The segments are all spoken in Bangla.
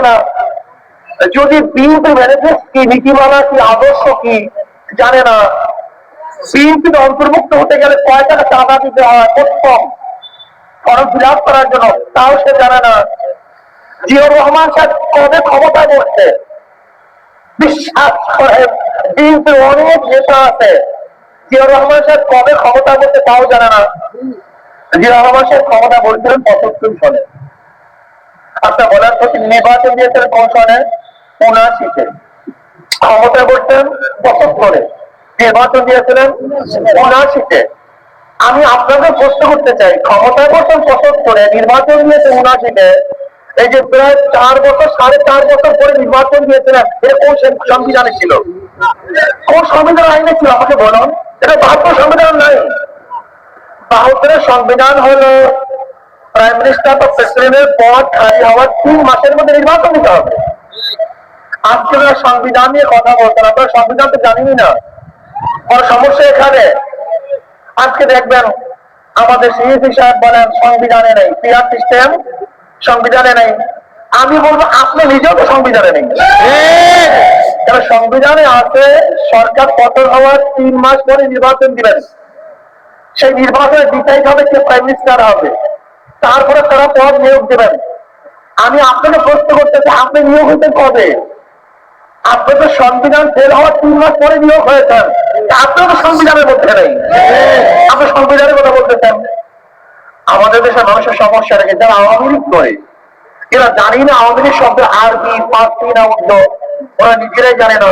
না। যদি বিএনপি ম্যানিফেস্ট কি নীতিমালা, কি আদর্শ কি, জানে না। বিএনপির অন্তর্ভুক্ত হতে গেলে কয় টাকা চাঁদা দিতে হয়, প্রথম। ফর্ম ফিল আপ করার জন্য। তাও সে জানে না। জিয়র রহমান সাহেব কবে ক্ষমতায় বসছে বিশ্বাস করে বিএনপির অনেক নেতা আছে। জিয়র রহমান সাহেব কবে ক্ষমতা বসছে তাও জানে না। জিয়র রহমান সাহেব ক্ষমতা বলছিলেন পঁচাত্তর সনে আচ্ছা বলার প্রতি নির্বাচন দিয়েছিলেন কোন সনে? উনআশিতে ক্ষমতা বলছেন পঁচাত্তরে নির্বাচন দিয়েছিলেন উনআশিতে আমি আপনাদের প্রশ্ন করতে চাই, ক্ষমতায় বসেন পঁচাত্তরে নির্বাচন দিয়েছে উনআশিতে এই যে প্রায় চার বছর, সাড়ে চার বছর পরে নির্বাচন দিয়েছিলেন এটা কোন সংবিধানে ছিল? কোন সংবিধান আইনে ছিল, আমাকে বলুন। এটা বাহাত্তর সংবিধান নাই। বাহাত্তরের সংবিধান হলো প্রাইম মিনিস্টার বা প্রেসিডেন্টের পদ খালি হওয়ার তিন মাসের মধ্যে নির্বাচন দিতে হবে। আজকে আমরা সংবিধান নিয়ে কথা বলতেন আপনারা সংবিধান তো জানেনই না। বড় সমস্যা এখানে? আজকে দেখবেন আমাদের সিএসি সাহেব বলেন, সংবিধানে নেই পিয়ার সিস্টেম সংবিধানে নেই। আমি বলব, আপনি নিজেও তো সংবিধানে নেই। কারণ সংবিধানে আছে, সরকার পতন হওয়ার তিন মাস পরে নির্বাচন দিবেন। সেই নির্বাচনে ডিসাইড হবে কে? প্রাইম মিনিস্টার হবে। তারপরে তারা পদ নিয়োগ দেবেন আমি আপনাকে প্রশ্ন করতে চাই আপনি নিয়োগ হতেন কবে? আপনি তো সংবিধান ফেল হওয়ার তিন মাস পরে নিয়োগ হয়েছেন। আপনি তো সংবিধানের মধ্যে নেই। আপনি সংবিধানের কথা বলতেছেন। আমাদের দেশের মানুষের সমস্যা রেখে যারা আওয়ামী লীগ করে, এরা জানি না আওয়ামী লীগ শব্দ আরবি, পার্সি না উর্দু ওরা নিজেরাই জানে না।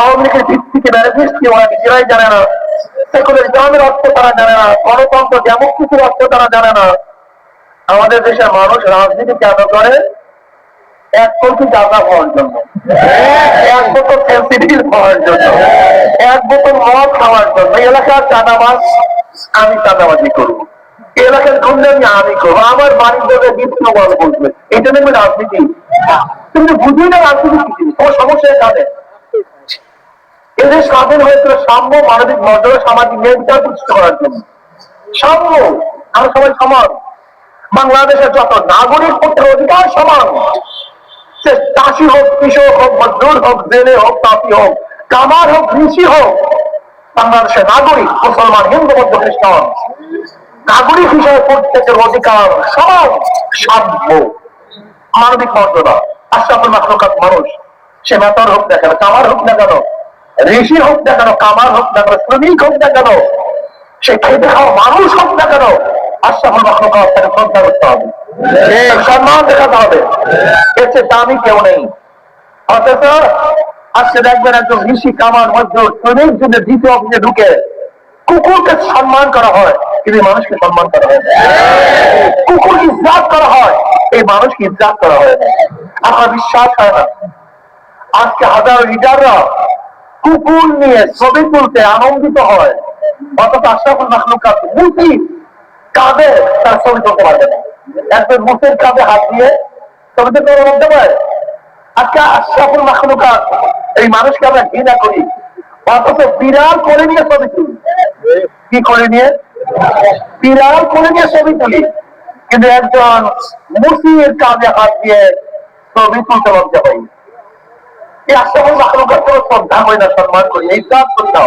আওয়ামী লীগের ভিত্তিকে ম্যানেজমেন্ট কি, ওরা নিজেরাই জানে না। সেকুলারিজমের অর্থ তারা জানে না। গণতন্ত্র ডেমোক্রেসির অর্থ তারা জানে না। আমাদের দেশের মানুষ রাজনীতি কেন করে, এক কোটি টাকা পাওয়ার জন্য। এক বোতল ফেন্সিডিল পাওয়ার জন্য। এক বোতল মদ খাওয়ার জন্য। এলাকার চাঁদাবাজ, আমি চাঁদাবাজি করব। এলাকার গুন্ডামি আমি করব। আমার বাড়ির দেবে দ্বিতীয় বল বলবে। এটা নেবে রাজনীতি তুমি তো বুঝি না রাজনীতি কি? তোমার সমস্যা এখানে। এদের স্বাধীন হয়েছিল সাম্য, মানবিক মর্যাদা, সামাজিক ন্যায় বিচার প্রতিষ্ঠা করার জন্য। সাম্য। আমরা সবাই সমান। বাংলাদেশের যত নাগরিক পক্ষের অধিকার সমান, সে চাষি হোক, কৃষক হোক, মজদুর হোক, জেলে হোক, তাঁতি হোক, কামার হোক কৃষি হোক, বাংলাদেশের নাগরিক, মুসলমান, হিন্দু বৌদ্ধ খ্রিস্টান, নাগরিক হিসেবে প্রত্যেকের অধিকার সমান, সাম্য। মানবিক মর্যাদা, আশরাফুল মাখলুকাত মানুষ, সে মেতর হোক না কামার হোক না কেন, ঋষি হোক না কেন, কামার হোক না শ্রমিক হোক না কেন, সে খেতে খাওয়া মানুষ হোক না ঢুকে কুকুরকে সম্মান করা হয় কিন্তু মানুষকে সম্মান করা হয়। কুকুর ইজ্জাত করা হয় এই মানুষকে ইজ্জাত করা হয় আপনার বিশ্বাস হয় না আজকে হাজার লিডাররা কুকুর নিয়ে ছবি তুলতে আনন্দিত হয় অথচ আশরাফুল মাখলুকাত মুসি কাঁধে তার ছবি তুলতে পারবে না। একজন মুসির কাঁধে হাত দিয়ে ছবি তুলতে বলতে পারে এই মানুষকে আমরা ঘৃণা করি। অথচ বিড়াল করে নিয়ে ছবি তুলি। কি করে নিয়ে? বিড়াল করে নিয়ে ছবি তুলি। কিন্তু একজন মুসির কাঁধে হাত দিয়ে ছবি তুলতে লজ্জা পাই। এই আশরাফুল মাখলুকাত কোনো শ্রদ্ধা করি না, সম্মান করি। এই কাজ করতে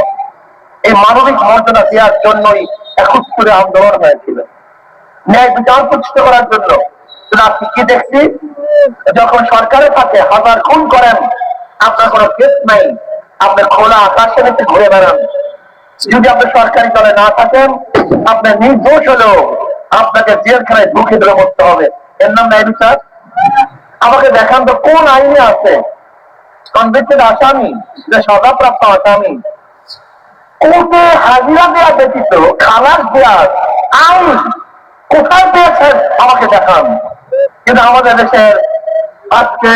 এই মানবিক মর্যাদা দেওয়ার জন্যই একত্রে আন্দোলন হয়েছিল। ন্যায় বিচার প্রতিষ্ঠা করার জন্য। আজকে কি দেখছি? যখন সরকারের কাছে হাজার খুন করেন, আপনার কোনো কেস নাই। আপনি খোলা আকাশের নিচে ঘুরে বেড়ান। যদি আপনি সরকারি দলে না থাকেন, আপনার নির্দোষ হলেও আপনাকে জেলখানায় ঢুকে ধরে করতে হবে। এর নাম ন্যায় বিচার? আমাকে দেখান তো কোন আইনে আছে। কনভিক্টেড আসামি, যে সজাপ্রাপ্ত আসামি। কোর্টে হাজিরা দেওয়া ব্যতীত খালাস দেওয়ার আইন কোথায় পেয়েছেন আমাকে দেখান। কিন্তু আমাদের দেশের আজকে